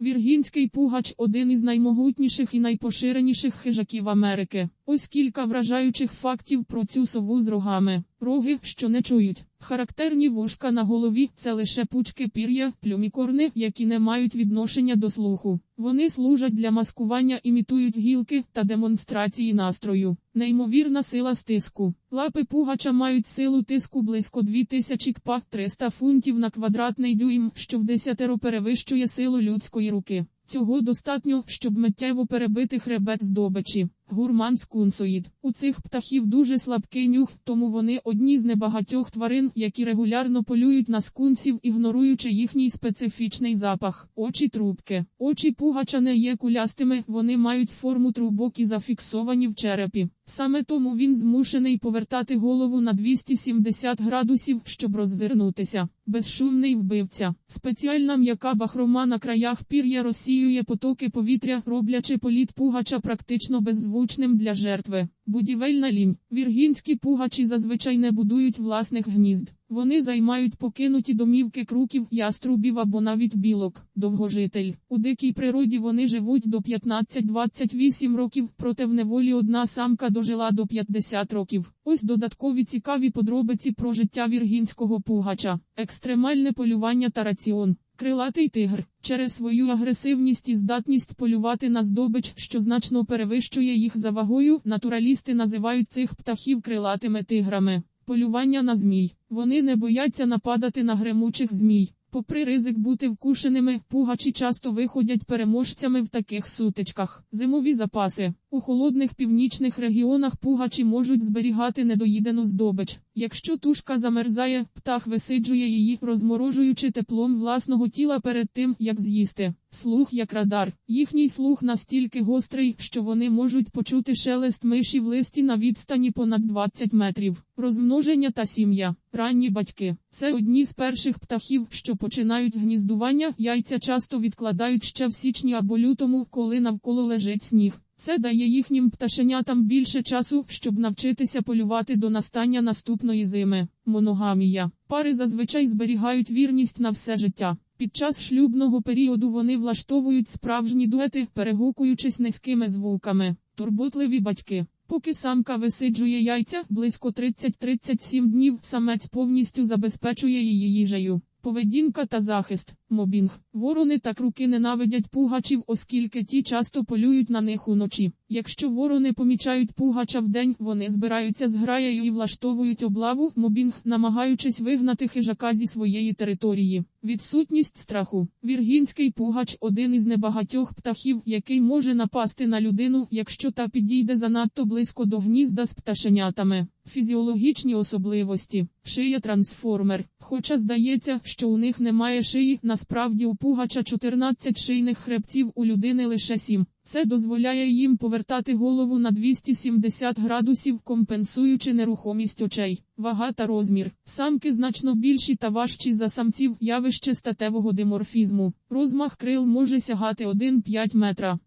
Віргінський пугач один із наймогутніших і найпоширеніших хижаків Америки. Ось кілька вражаючих фактів про цю сову з рогами. Роги, що не чують. Характерні вушка на голові це лише пучки пір'я, плюмікорни, які не мають відношення до слуху. Вони служать для маскування, імітують гілки та демонстрації настрою. Неймовірна сила стиску. Лапи пугача мають силу тиску близько 2000 кпа 300 фунтів на квадратний дюйм, що в десятеро перевищує силу людської руки. Цього достатньо, щоб миттєво перебити хребет здобичі. Гурман скунсоїд. У цих птахів дуже слабкий нюх, тому вони одні з небагатьох тварин, які регулярно полюють на скунсів, ігноруючи їхній специфічний запах. Очі трубки. Очі пугача не є кулястими, вони мають форму трубок і зафіксовані в черепі. Саме тому він змушений повертати голову на 270 градусів, щоб роззирнутися. Безшумний вбивця. Спеціальна м'яка бахрома на краях пір'я розсіює потоки повітря, роблячи політ пугача практично беззвучним для жертви. Будівельна лінь. Віргінські пугачі зазвичай не будують власних гнізд. Вони займають покинуті домівки круків, яструбів або навіть білок, довгожитель. У дикій природі вони живуть до 15-28 років, проте в неволі одна самка дожила до 50 років. Ось додаткові цікаві подробиці про життя віргінського пугача, екстремальне полювання та раціон. Крилатий тигр через свою агресивність і здатність полювати на здобич, що значно перевищує їх за вагою, натуралісти називають цих птахів крилатими тиграми. Полювання на змій. Вони не бояться нападати на гремучих змій. Попри ризик бути вкушеними, пугачі часто виходять переможцями в таких сутичках. Зимові запаси. У холодних північних регіонах пугачі можуть зберігати недоїдену здобич. Якщо тушка замерзає, птах висиджує її, розморожуючи теплом власного тіла перед тим, як з'їсти. Слух як радар. Їхній слух настільки гострий, що вони можуть почути шелест миші в листі на відстані понад 20 метрів. Розмноження та сім'я. Ранні батьки. Це одні з перших птахів, що починають гніздування. Яйця часто відкладають ще в січні або лютому, коли навколо лежить сніг. Це дає їхнім пташенятам більше часу, щоб навчитися полювати до настання наступної зими. Моногамія. Пари зазвичай зберігають вірність на все життя. Під час шлюбного періоду вони влаштовують справжні дуети, перегукуючись низькими звуками. Турботливі батьки. Поки самка висиджує яйця, близько 30-37 днів самець повністю забезпечує її їжею. Поведінка та захист, мобінг. Ворони та круки ненавидять пугачів, оскільки ті часто полюють на них уночі. Якщо ворони помічають пугача вдень, вони збираються з граєю і влаштовують облаву, мобінг, намагаючись вигнати хижака зі своєї території. Відсутність страху. Віргінський пугач один із небагатьох птахів, який може напасти на людину, якщо та підійде занадто близько до гнізда з пташенятами. Фізіологічні особливості. Шия трансформер. Хоча здається, що у них немає шиї, насправді у пугача 14 шийних хребців, у людини лише 7. Це дозволяє їм повертати голову на 270 градусів, компенсуючи нерухомість очей, вага та розмір. Самки значно більші та важчі за самців, явище статевого диморфізму. Розмах крил може сягати 1,5 метра.